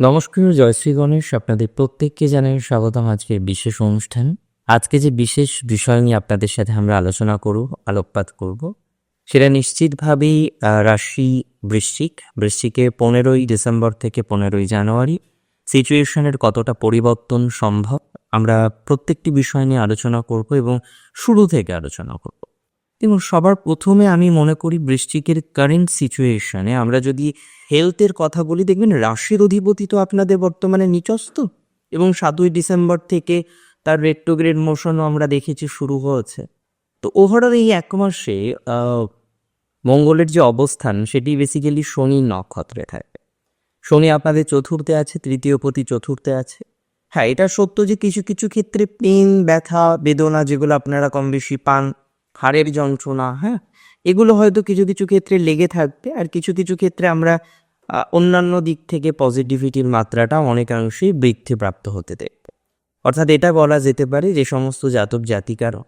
নমস্কার জয়শ্রী গণেশ। আপনাদের প্রত্যেককে জানাই স্বাগতম আজকের বিশেষ অনুষ্ঠান। আজকে যে বিশেষ বিষয় নিয়ে আপনাদের সাথে আমরা আলোচনা করব, আলোকপাত করব, সেটা নিশ্চিতভাবেই রাশি বৃশ্চিক। বৃশ্চিকে পনেরোই ডিসেম্বর থেকে পনেরোই জানুয়ারি। সিচুয়েশনের কতটা পরিবর্তন সম্ভব, আমরা প্রত্যেকটি বিষয় নিয়ে আলোচনা করব এবং শুরু থেকে আলোচনা করব। এবং সবার প্রথমে আমি মনে করি বৃশ্চিকের কারেন্ট সিচুয়েশনে আমরা যদি হেলথের কথা বলি, দেখবেন রাশির অধিপতি তো আপনাদের বর্তমানে নিচস্ত এবং সাতই ডিসেম্বর থেকে তার রেট্রোগ্রেড মোশনও আমরা দেখেছি শুরু হয়েছে। তো ওভারঅল এই এক মাসে মঙ্গলের যে অবস্থান, সেটি বেসিক্যালি শনি নক্ষত্রে থাকবে শনি আপনাদের চতুর্থে আছে, তৃতীয় পতি চতুর্থে আছে। হ্যাঁ এটা সত্য যে কিছু কিছু ক্ষেত্রে পেন ব্যথা, বেদনা যেগুলো আপনারা কম বেশি পান হাড়ের যন্ত্রণা হ্যাঁ? এগুলো হয়তো কিছু কিছু ক্ষেত্রে লেগে থাকবে আর কিছু কিছু ক্ষেত্রে আমরা অন্যান্য দিক থেকে পজিটিভিটির মাত্রাটা অনেকাংশেই বৃদ্ধিপ্রাপ্ত হতে দেখব। অর্থাৎ এটা বলা যেতে পারে যে সমস্ত জাতক জাতিকারও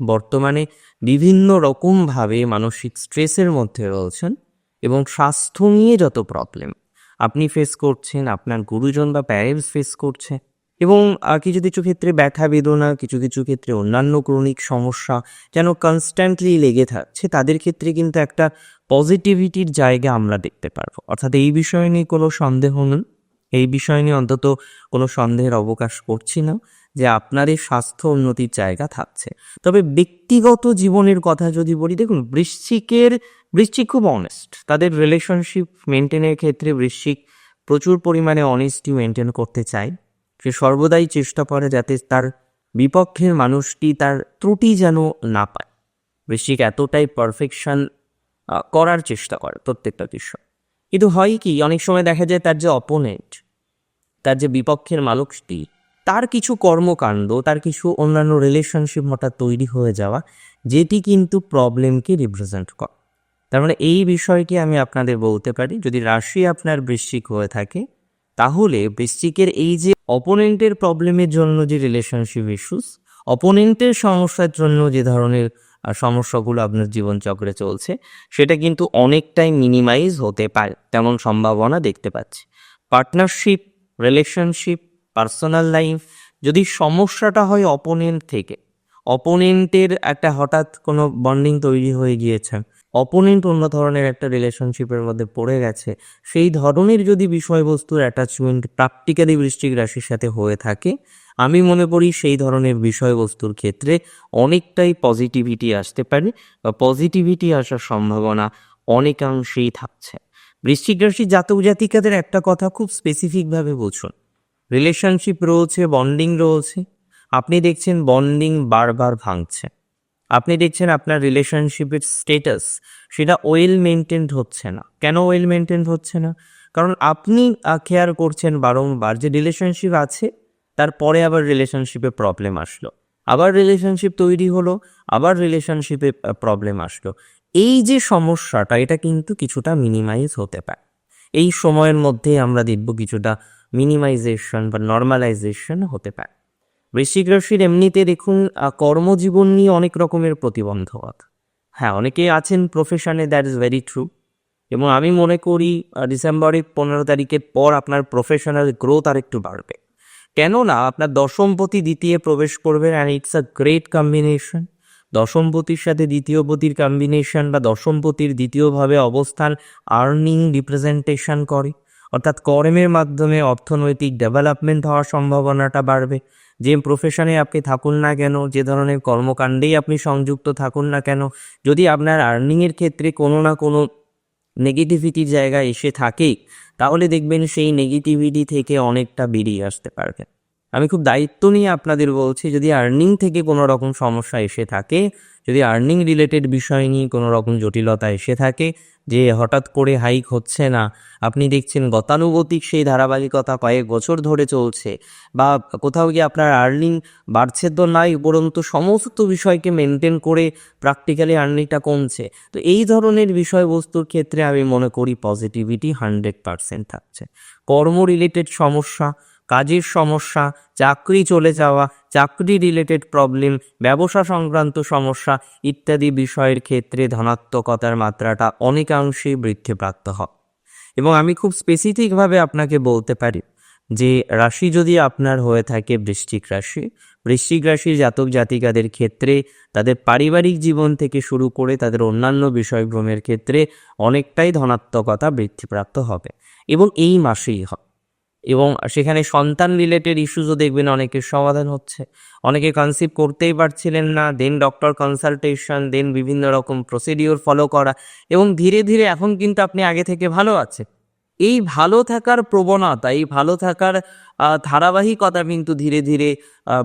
বর্তমানে বিভিন্ন রকমভাবে মানসিক স্ট্রেসের মধ্যে রয়েছেন এবং স্বাস্থ্য নিয়ে যত প্রবলেম আপনি ফেস করছেন, আপনার গুরুজন বা প্যারেন্টস ফেস করছে এবং কিছু কিছু ক্ষেত্রে ব্যথা বেদনা, কিছু কিছু ক্ষেত্রে অন্যান্য ক্রনিক সমস্যা যেন কনস্ট্যান্টলি লেগে থাকছে, তাদের ক্ষেত্রে কিন্তু একটা পজিটিভিটির জায়গা আমরা দেখতে পারব। অর্থাৎ এই বিষয় নিয়ে কোনো সন্দেহ নেই। এই বিষয় নিয়ে অন্তত কোনো সন্দেহের অবকাশ করছি না যে আপনার এই স্বাস্থ্য উন্নতির জায়গা থাকছে। তবে ব্যক্তিগত জীবনের কথা যদি বলি, দেখুন, বৃশ্চিকের, বৃশ্চিক খুব অনেস্ট তাদের রিলেশনশিপ মেনটেনের ক্ষেত্রে বৃশ্চিক প্রচুর পরিমাণে অনেস্টি মেনটেন করতে চায়। সে সর্বদাই চেষ্টা করে যাতে তার বিপক্ষের মানুষটি তার ত্রুটি যেন না পায়। বৃশ্চিক এতটাই পারফেকশন করার চেষ্টা করে প্রত্যেকটা বিষয় কিন্তু হয় কি, অনেক সময় দেখা যায় তার যে অপোনেন্ট তার যে বিপক্ষের মানুষটি তার কিছু কর্মকাণ্ড, তার কিছু অন্যান্য রিলেশনশিপ হঠাৎ তৈরি হয়ে যাওয়া, যেটি কিন্তু প্রবলেমকে রিপ্রেজেন্ট করে। তার মানে এই বিষয়টি আমি আপনাদের বলতে পারি, যদি রাশি আপনার বৃশ্চিক হয়ে থাকে, তাহলে বৃশ্চিকের এই যে অপোনেন্টের প্রবলেমের জন্য যে রিলেশনশিপ ইস্যুস অপোনেন্টের সমস্যার জন্য যে ধরনের সমস্যাগুলো আপনার জীবনচক্রে চলছে, সেটা কিন্তু অনেকটাই মিনিমাইজ হতে পারে, তেমন সম্ভাবনা দেখতে পাচ্ছি। পার্টনারশিপ রিলেশনশিপ পার্সোনাল লাইফ যদি সমস্যাটা হয় অপোনেন্ট থেকে অপোনেন্টের একটা হঠাৎ কোনো বন্ডিং তৈরি হয়ে গিয়েছে অপোনেন্ট অন্য ধরনের একটা রিলেশনশিপের মধ্যে পড়ে গেছে। সেই ধরনের যদি বিষয়বস্তুর অ্যাটাচমেন্ট প্র্যাকটিক্যালি বৃষ্টিক রাশির সাথে হয়ে থাকে, আমি মনে করি সেই ধরনের বিষয়বস্তুর ক্ষেত্রে অনেকটাই পজিটিভিটি আসতে পারে বা পজিটিভিটি আসার সম্ভাবনা অনেকাংশেই থাকছে। বৃশ্চিক রাশি জাতক জাতিকাদের একটা কথা খুব স্পেসিফিকভাবে বুঝুন। রিলেশনশিপ রয়েছে বন্ডিং রয়েছে। আপনি দেখছেন বন্ডিং বারবার ভাঙছে। আপনি দেখছেন আপনার রিলেশনশিপের স্টেটাস সেটা ওয়েল মেনটেন্ড হচ্ছে না। কেন ওয়েল মেনটেন্ড হচ্ছে না? কারণ আপনি কেয়ার করছেন বারংবার যে রিলেশনশিপ আছে, তারপরে আবার রিলেশনশিপে প্রবলেম আসলো। আবার রিলেশনশিপ তৈরি হলো, আবার রিলেশনশিপে প্রবলেম আসলো। এই যে সমস্যাটা, এটা কিন্তু কিছুটা মিনিমাইজ হতে পারে। এই সময়ের মধ্যে আমরা দেখব কিছুটা মিনিমাইজেশন বা নর্মালাইজেশন হতে পারে। বৃশ্চিক রাশির এমনিতে দেখুন কর্মজীবন নিয়ে অনেক রকমের প্রতিবন্ধকতা। হ্যাঁ অনেকেই আছেন প্রফেশনে দ্যাট ইজ ভেরি ট্রু এবং আমি মনে করি ডিসেম্বরের পনেরো তারিখের পর আপনার প্রফেশনাল গ্রোথ আর একটু বাড়বে। কেননা, আপনার দশমপতি দ্বিতীয় প্রবেশ করবে and it's a great combination দশমপতির সাথে দ্বিতীয় পতির কম্বিনেশন বা দশমপতির দ্বিতীয়ভাবে অবস্থান আর্নিং রিপ্রেজেন্টেশন করে। অর্থাৎ কর্মের মাধ্যমে অর্থনৈতিক ডেভেলপমেন্ট হওয়ার সম্ভাবনাটা বাড়বে। যে প্রফেশনে আপনি থাকুন না কেন, যে ধরনের কর্মকাণ্ডেই আপনি সংযুক্ত থাকুন না কেন, যদি আপনার আর্নিংয়ের ক্ষেত্রে কোনো না কোনো নেগেটিভিটির জায়গা এসে থাকে তাহলে দেখবেন সেই নেগেটিভিটি থেকে অনেকটা বেরিয়ে আসতে পারবেন। আমি খুব দায়িত্ব নিয়ে আপনাদের বলছি, যদি আর্নিং থেকে কোনো রকম সমস্যা এসে থাকে যদি আর্নিং রিলেটেড বিষয় নিয়ে কোনো রকম জটিলতা এসে থাকে যে হঠাৎ করে হাইক হচ্ছে না, আপনি দেখছেন গতানুগতিক সেই ধারাবাহিকতা কয়েক বছর ধরে চলছে বা কোথাও গিয়ে আপনার আর্নিং বাড়ছে তো নাই, উপরন্তু সমস্ত বিষয়কে মেনটেন করে প্র্যাকটিক্যালি আর্নিংটা কমছে। তো এই ধরনের বিষয়বস্তুর ক্ষেত্রে আমি মনে করি পজিটিভিটি হান্ড্রেড পারসেন্ট থাকছে। কর্ম রিলেটেড সমস্যা কাজের সমস্যা, চাকরি চলে যাওয়া, চাকরি রিলেটেড প্রবলেম ব্যবসা সংক্রান্ত সমস্যা ইত্যাদি বিষয়ের ক্ষেত্রে ধনাত্মকতার মাত্রাটা অনেকাংশেই বৃদ্ধিপ্রাপ্ত হয়। এবং আমি খুব স্পেসিফিকভাবে আপনাকে বলতে পারি যে রাশি যদি আপনার হয়ে থাকে বৃশ্চিক রাশি, বৃশ্চিক রাশির জাতক জাতিকাদের ক্ষেত্রে তাদের পারিবারিক জীবন থেকে শুরু করে তাদের অন্যান্য বিষয়ক্রমের ক্ষেত্রে অনেকটাই ধনাত্মকতা বৃদ্ধিপ্রাপ্ত হবে এবং এই মাসেই হবে এবং সেখানে সন্তান রিলেটেড ইস্যুসও দেখবেন অনেকের সমাধান হচ্ছে। অনেকে কনসিভ করতেই পারছিলেন না দেন ডক্টর কনসালটেশন দেন বিভিন্ন রকম প্রসিডিওর ফলো করা এবং ধীরে ধীরে এখন কিন্তু আপনি আগে থেকে ভালো আছেন। এই ভালো থাকার প্রবণতা, এই ভালো থাকার ধারাবাহিকতা কিন্তু ধীরে ধীরে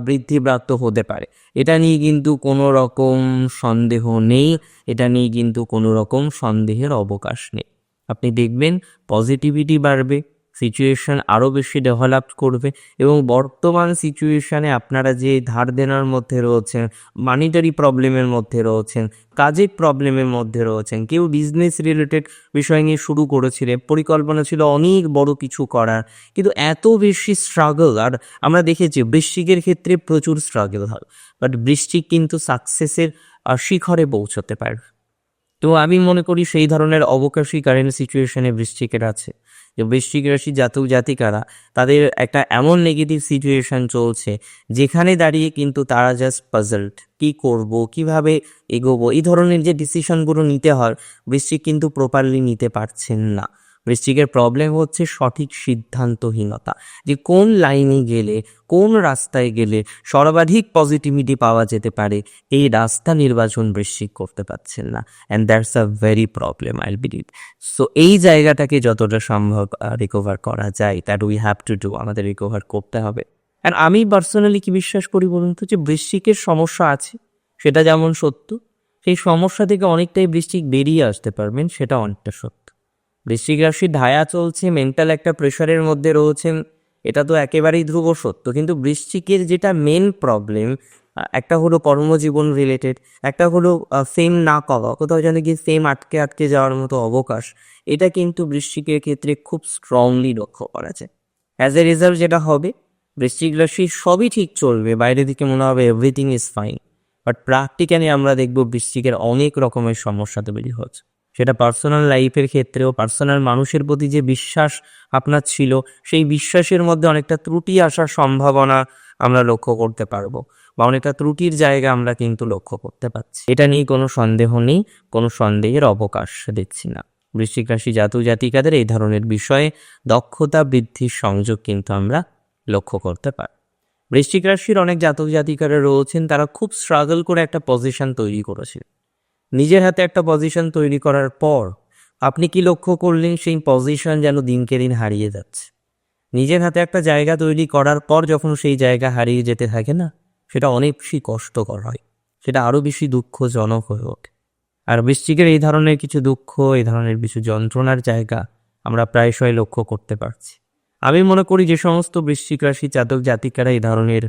বৃদ্ধিপ্রাপ্ত হতে পারে। এটা নিয়ে কিন্তু কোনো রকম সন্দেহ নেই, এটা নিয়ে কিন্তু কোনো রকম সন্দেহের অবকাশ নেই। আপনি দেখবেন পজিটিভিটি বাড়বে। সিচুয়েশন আরও বেশি ডেভেলপ করবে এবং বর্তমান সিচুয়েশানে আপনারা যে ধার দেনার মধ্যে রয়েছেন মানিটারি প্রবলেমের মধ্যে রয়েছেন, কাজের প্রবলেমের মধ্যে রয়েছেন, কেউ বিজনেস রিলেটেড বিষয় নিয়ে শুরু করেছিলেন পরিকল্পনা ছিল অনেক বড় কিছু করার, কিন্তু এত বেশি স্ট্রাগল আর আমরা দেখেছি বৃশ্চিকের ক্ষেত্রে প্রচুর স্ট্রাগল হয় বাট বৃশ্চিক কিন্তু সাকসেসের শিখরে পৌঁছতে পারে। তো আমি মনে করি সেই ধরনের অবকাশী কারেন্ট সিচুয়েশনে বৃশ্চিকের আছে। যে বৃশ্চিক রাশি জাতক জাতিকারা, তাদের একটা এমন নেগেটিভ সিচুয়েশন চলছে, যেখানে দাঁড়িয়ে কিন্তু তারা জাস্ট পাজলড কি করব, কীভাবে এগোবো, এই ধরনের যে ডিসিশনগুলো নিতে হয় বৃশ্চিক কিন্তু প্রপারলি নিতে পারছেন না। বৃশ্চিকের প্রবলেম হচ্ছে সঠিক সিদ্ধান্তহীনতা। যে কোন লাইনে গেলে, কোন রাস্তায় গেলে সর্বাধিক পজিটিভিটি পাওয়া যেতে পারে, এই রাস্তা নির্বাচন বৃশ্চিক করতে পারছেন না। And that's a very problem I believe so এই জায়গাটাকে যতটা সম্ভব রিকভার করা যায় that we have to do আমাদের রিকভার করতে হবে। অ্যান্ড আমি পার্সোনালি কি বিশ্বাস করি বলুন তো, যে বৃশ্চিকের সমস্যা আছে, সেটা যেমন সত্য, সেই সমস্যা থেকে অনেকটাই বৃশ্চিক বেরিয়ে আসতে পারবেন, সেটা অনেকটা সত্য। বৃশ্চিক রাশি ধায়া চলছে মেন্টাল একটা প্রেশারের মধ্যে রয়েছেন এটা তো একেবারেই ধ্রুব সত্য। কিন্তু বৃশ্চিকের যেটা মেন প্রবলেম একটা হলো কর্মজীবন রিলেটেড একটা হলো সেম না পাওয়া, কোথাও যেন গিয়ে সেম আটকে আটকে যাওয়ার মতো অবকাশ, এটা কিন্তু বৃশ্চিকের ক্ষেত্রে খুব স্ট্রংলি লক্ষ্য করা যায়। অ্যাজ এ রেজাল্ট যেটা হবে, বৃশ্চিক রাশি সবই ঠিক চলবে বাইরে দিকে মনে হবে everything is fine but practically আমরা দেখব বৃশ্চিকের অনেক রকমের সমস্যা তৈরি হচ্ছে। সেটা পার্সোনাল লাইফের ক্ষেত্রেও পার্সোনাল মানুষের প্রতি যে বিশ্বাস আপনার ছিল, সেই বিশ্বাসের মধ্যে অনেকটা ত্রুটি আসার সম্ভাবনা আমরা লক্ষ্য করতে পারব বা অনেকটা ত্রুটির জায়গা আমরা কিন্তু লক্ষ্য করতে পারছি। এটা নিয়ে কোনো সন্দেহ নেই, কোনো সন্দেহের অবকাশ দিচ্ছি না। বৃশ্চিক রাশি জাতু জাতিকাদের এই ধরনের বিষয়ে দক্ষতা বৃদ্ধির সংযোগ কিন্তু আমরা লক্ষ্য করতে পারি। বৃশ্চিক রাশির অনেক জাতক জাতিকারা রয়েছেন, তারা খুব স্ট্রাগল করে একটা পজিশন তৈরি করেছে নিজের হাতে একটা পজিশন তৈরি করার পর আপনি কি লক্ষ্য করলেন সেই পজিশন যেন দিনকে দিন হারিয়ে যাচ্ছে? নিজের হাতে একটা জায়গা তৈরি করার পর যখন সেই জায়গা হারিয়ে যেতে থাকে না, সেটা অনেক বেশি কষ্টকর হয়। সেটা আরও বেশি দুঃখজনক হয়ে ওঠে। আর বৃশ্চিকের এই ধরনের কিছু দুঃখ, এই ধরনের কিছু যন্ত্রণার জায়গা আমরা প্রায়শই লক্ষ্য করতে পারছি। আমি মনে করি যে সমস্ত বৃশ্চিক রাশি, জাতক, জাতিকারা এই ধরনের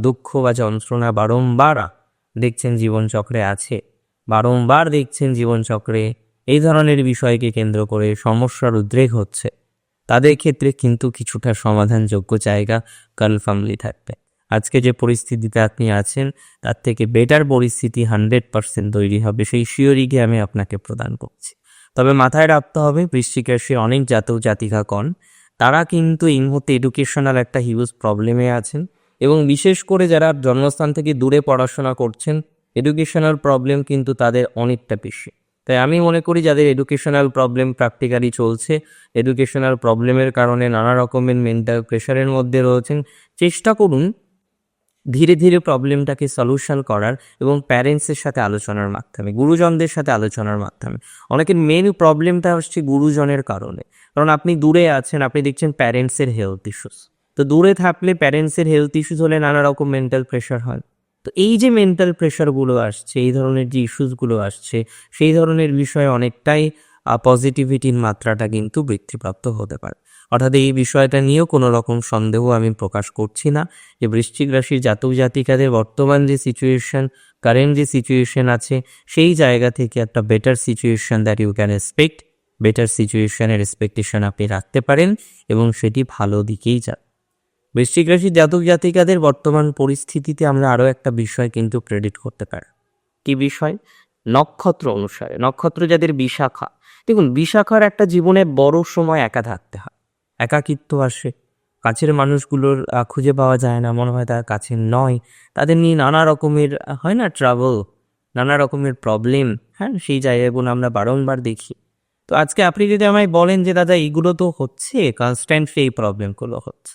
দুঃখ বা যন্ত্রণা বারংবার দেখছেন, জীবনচক্রে আছে। বারংবার দেখছেন জীবনচক্রে এই ধরনের বিষয়কে কেন্দ্র করে সমস্যার উদ্রেক হচ্ছে। তাদের ক্ষেত্রে কিন্তু কিছুটা সমাধানযোগ্য জায়গা কনফার্মলি থাকবে। আজকে যে পরিস্থিতিতে আপনি আছেন, তার থেকে বেটার পরিস্থিতি হান্ড্রেড পার্সেন্ট তৈরি হবে, সেই শিওরিকে আমি আপনাকে প্রদান করছি। তবে মাথায় রাখতে হবে বৃশ্চিক রাশি অনেক জাতক জাতিকা কন তারা কিন্তু এই মুহূর্তে এডুকেশনাল একটা হিউজ প্রবলেমে আছেন এবং বিশেষ করে যারা জন্মস্থান থেকে দূরে পড়াশোনা করছেন এডুকেশনাল প্রবলেম কিন্তু তাদের অনেকটা বেশি। তাই আমি মনে করি যাদের এডুকেশনাল প্রবলেম প্র্যাকটিক্যালি চলছে এডুকেশনাল প্রবলেমের কারণে নানা রকমের মেন্টাল প্রেশারের মধ্যে রয়েছেন, চেষ্টা করুন ধীরে ধীরে প্রবলেমটাকে সলিউশন করার এবং প্যারেন্টসের সাথে আলোচনার মাধ্যমে, গুরুজনদের সাথে আলোচনার মাধ্যমে। অনেকের মেন প্রবলেমটা হচ্ছে গুরুজনের কারণে। কারণ আপনি দূরে আছেন, আপনি দেখছেন প্যারেন্টসের হেলথ ইস্যুস তো দূরে থাকলে প্যারেন্টসের হেলথ ইস্যুস হলে নানা রকম মেন্টাল প্রেশার হয়। তো এই যে মেন্টাল প্রেশারগুলো আসছে, এই ধরনের যে ইস্যুসগুলো আসছে, সেই ধরনের বিষয়ে অনেকটাই পজিটিভিটির মাত্রাটা কিন্তু বৃদ্ধিপ্রাপ্ত হতে পারে। অর্থাৎ এই বিষয়টা নিয়েও কোনো রকম সন্দেহ আমি প্রকাশ করছি না যে বৃশ্চিক রাশির জাতক জাতিকাদের বর্তমান যে সিচুয়েশন কারেন্ট যে সিচুয়েশন আছে, সেই জায়গা থেকে একটা better situation that you can expect better সিচুয়েশনের এক্সপেকটেশন আপনি রাখতে পারেন এবং সেটি ভালো দিকেই যাবে বৃশ্চিক রাশির জাতক জাতিকাদের বর্তমান পরিস্থিতিতে আমরা আরও একটা বিষয় কিন্তু প্রেডিক্ট করতে পারি। কি বিষয়? নক্ষত্র অনুসারে। নক্ষত্র যাদের বিশাখা। দেখুন, বিশাখার একটা জীবনে বড় সময় একা থাকতে হয়। একাকিত্ব আসে। কাছের মানুষগুলোর খুঁজে পাওয়া যায় না। মনে হয় তার কাছে নয়। তাদের নিয়ে নানা রকমের হয় না ট্রাভেল নানা রকমের প্রবলেম হ্যাঁ সেই জায়গাগুলো আমরা বারংবার দেখি। তো আজকে আপনি যদি আমায় বলেন যে, দাদা এইগুলো তো হচ্ছে কনস্ট্যান্টলি এই প্রবলেমগুলো হচ্ছে।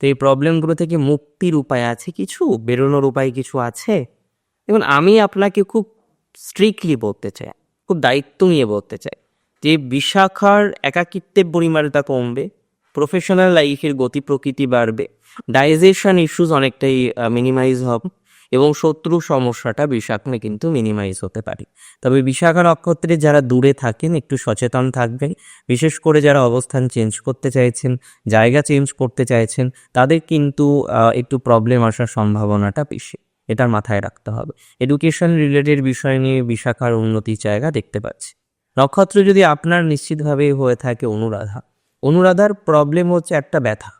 তো এই প্রবলেমগুলো থেকে মুক্তির উপায় আছে কিছু? বেরোনোর উপায় কিছু আছে? দেখুন, আমি আপনাকে খুব স্ট্রিক্টলি বলতে চাই, খুব দায়িত্ব নিয়ে বলতে চাই যে বিশাখার একাকিত্বের পরিমাণটা কমবে প্রফেশনাল লাইফের গতি প্রকৃতি বাড়বে ডাইজেশন ইস্যুস অনেকটাই মিনিমাইজ হবে। এবং শত্রু সমস্যাটা বিশাখনে কিন্তু মিনিমাইজ হতে পারে। তবে বিশাখা নক্ষত্রে যারা দূরে থাকেন, একটু সচেতন থাকবেন। বিশেষ করে যারা অবস্থান চেঞ্জ করতে চাইছেন, জায়গা চেঞ্জ করতে চাইছেন, তাদের কিন্তু একটু প্রবলেম আসার সম্ভাবনাটা বেশি। এটা মাথায় রাখতে হবে। এডুকেশন রিলেটেড বিষয় নিয়ে বিশাখার উন্নতির জায়গা দেখতে পাচ্ছি। নক্ষত্র যদি আপনার নিশ্চিতভাবে হয়ে থাকে অনুরাধা, অনুরাধার প্রবলেম হচ্ছে একটা ব্যথা,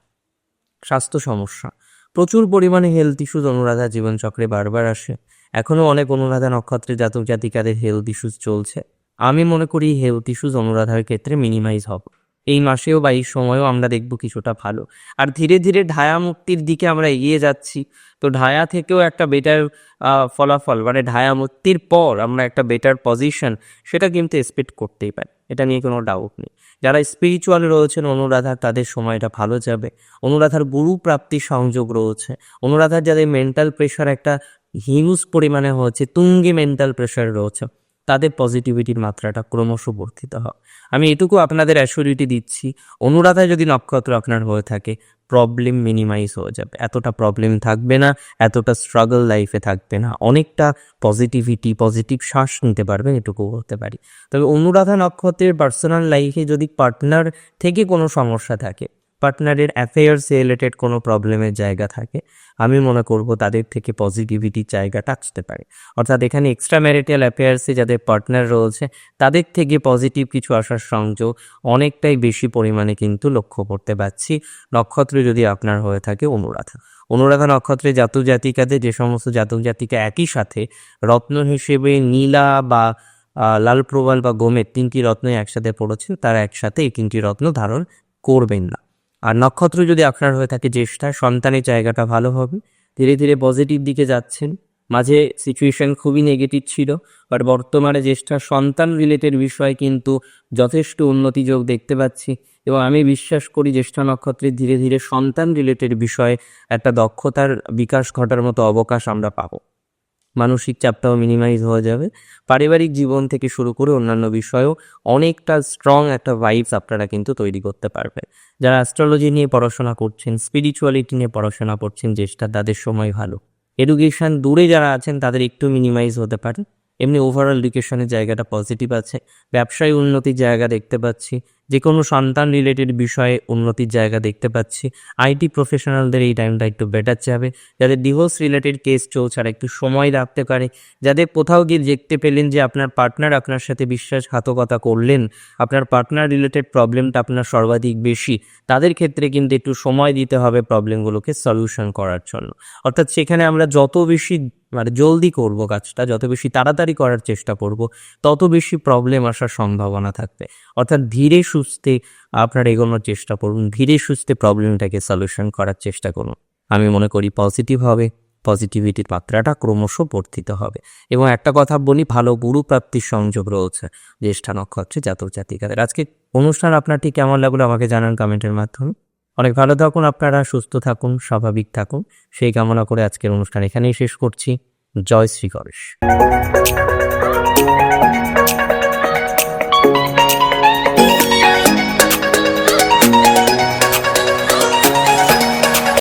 স্বাস্থ্য সমস্যা। প্রচুর পরিমাণে হেলথ ইস্যুজ অনুরাধা জীবনচক্রে বারবার আসে। এখনও অনেক অনুরাধা নক্ষত্রের জাতক জাতিকাদের হেলথ ইস্যুজ চলছে। আমি মনে করি হেলথ ইস্যুজ অনুরাধার ক্ষেত্রে মিনিমাইজ হবে। এই মাসেও বা এই সময়েও আমরা দেখব কিছুটা ভালো। আর ধীরে ধীরে ঢায়া মুক্তির দিকে আমরা এগিয়ে যাচ্ছি। তো ঢায়া থেকেও একটা বেটার ফলাফল মানে ঢায়া মুক্তির পর আমরা একটা বেটার পজিশন সেটা কিন্তু এক্সপেক্ট করতেই পারি। এটা নিয়ে কোনো ডাউট নেই। যারা স্পিরিচুয়াল রয়েছেন অনুরাধার তাদের সময়টা ভালো যাবে। অনুরাধার গুরু প্রাপ্তির সংযোগ রয়েছে। অনুরাধার যাদের মেন্টাল প্রেশার একটা হিউজ পরিমাণে হচ্ছে, তুঙ্গি মেন্টাল প্রেশার রয়েছে। তাদের পজিটিভিটির মাত্রাটা ক্রমশ বর্ধিত হয়। আমি এটুকু আপনাদের অ্যাসিউরিটি দিচ্ছি, অনুরাধায় যদি নক্ষত্র আপনার হয়ে থাকে প্রবলেম মিনিমাইজ হয়ে যাবে। এতটা প্রবলেম থাকবে না, এতটা স্ট্রাগল লাইফে থাকবে না। অনেকটা পজিটিভিটি পজিটিভ শ্বাস নিতে পারবেন, এটুকু বলতে পারি। তবে অনুরাধা নক্ষত্রের পার্সোনাল লাইফে যদি পার্টনার থেকে কোনো সমস্যা থাকে পার্টনারের অ্যাফেয়ার্স রিলেটেড কোনো প্রবলেমের জায়গা থাকে, আমি মনে করব তাদের থেকে পজিটিভিটির জায়গাটা আসতে পারে। অর্থাৎ এখানে এক্সট্রা ম্যারিটাল অ্যাফেয়ার্সে যাদের পার্টনার রয়েছে, তাদের থেকে পজিটিভ কিছু আসার সংযোগ অনেকটাই বেশি পরিমাণে কিন্তু লক্ষ্য করতে পারছি। নক্ষত্র যদি আপনার হয়ে থাকে অনুরাধা। অনুরাধা নক্ষত্রে জাতক জাতিকাদের যে সমস্ত জাতক জাতিকা একই সাথে রত্ন হিসেবে নীলা বা লাল প্রবাল বা গোমের তিনটি রত্ন একসাথে পড়েছেন, তারা একসাথে এই তিনটি রত্ন ধারণ করবেন না। আর নক্ষত্র যদি আপনার হয়ে থাকে জ্যেষ্ঠা, সন্তানের জায়গাটা ভালো হবে। ধীরে ধীরে পজিটিভ দিকে যাচ্ছেন। মাঝে সিচুয়েশন খুবই নেগেটিভ ছিল বাট বর্তমানে জ্যেষ্ঠা সন্তান রিলেটেড বিষয়ে কিন্তু যথেষ্ট উন্নতি যোগ দেখতে পাচ্ছি। এবং আমি বিশ্বাস করি জ্যেষ্ঠা নক্ষত্রের ধীরে ধীরে সন্তান রিলেটেড বিষয়ে একটা দক্ষতার বিকাশ ঘটার মতো অবকাশ আমরা পাবো। মানসিক চাপটাও মিনিমাইজ হয়ে যাবে। পারিবারিক জীবন থেকে শুরু করে অন্যান্য বিষয়েও অনেকটা স্ট্রং একটা ভাইবস আপনারা কিন্তু তৈরি করতে পারবে যারা অ্যাস্ট্রোলজি নিয়ে পড়াশোনা করছেন স্পিরিচুয়ালিটি নিয়ে পড়াশোনা করছেন যেটা তাদের সময় ভালো। এডুকেশন দূরে যারা আছেন, তাদের একটু মিনিমাইজ হতে পারে। এমনি ওভারঅল এডুকেশনের জায়গাটা পজিটিভ আছে। ব্যবসায় উন্নতির জায়গা দেখতে পাচ্ছি। যে কোনো সন্তান রিলেটেড বিষয়ে উন্নতির জায়গা দেখতে পাচ্ছি। আইটি প্রফেশনালদের এই টাইমটা একটু বেটার যাবে যাদের ডিভোর্স রিলেটেড কেস চলছে আর একটু সময় রাখতে পারে, যাদের কোথাও গিয়ে দেখতে পেলেন যে আপনার পার্টনার আপনার সাথে বিশ্বাসঘাতকতা করলেন, আপনার পার্টনার রিলেটেড প্রবলেমটা আপনার সর্বাধিক বেশি, তাদের ক্ষেত্রে কিন্তু একটু সময় দিতে হবে প্রবলেমগুলোকে সলিউশন করার জন্য। অর্থাৎ সেখানে আমরা যত বেশি মানে জলদি করব কাজটা, যত বেশি তাড়াতাড়ি করার চেষ্টা করব, তত বেশি প্রবলেম আসার সম্ভাবনা থাকবে। অর্থাৎ ধীরে সুস্থে আপনার এগোনোর চেষ্টা করুন, ধীরে সুস্থে প্রবলেমটাকে সলিউশন করার চেষ্টা করুন। আমি মনে করি পজিটিভ হবে পজিটিভিটির মাত্রাটা ক্রমশ বর্ধিত হবে। এবং একটা কথা বলি, ভালো গুরু প্রাপ্তির সংযোগ রয়েছে, জ্যেষ্ঠা নক্ষত্রে জাতক জাতিকাদের আজকে অনুষ্ঠান আপনার ঠিক কেমন লাগল আমাকে জানান কমেন্টের মাধ্যমে। অনেক ভালো থাকুন আপনারা, সুস্থ থাকুন, স্বাভাবিক থাকুন। সেই কামনা করে আজকের অনুষ্ঠান এখানেই শেষ করছি। জয় শ্রী গণেশ।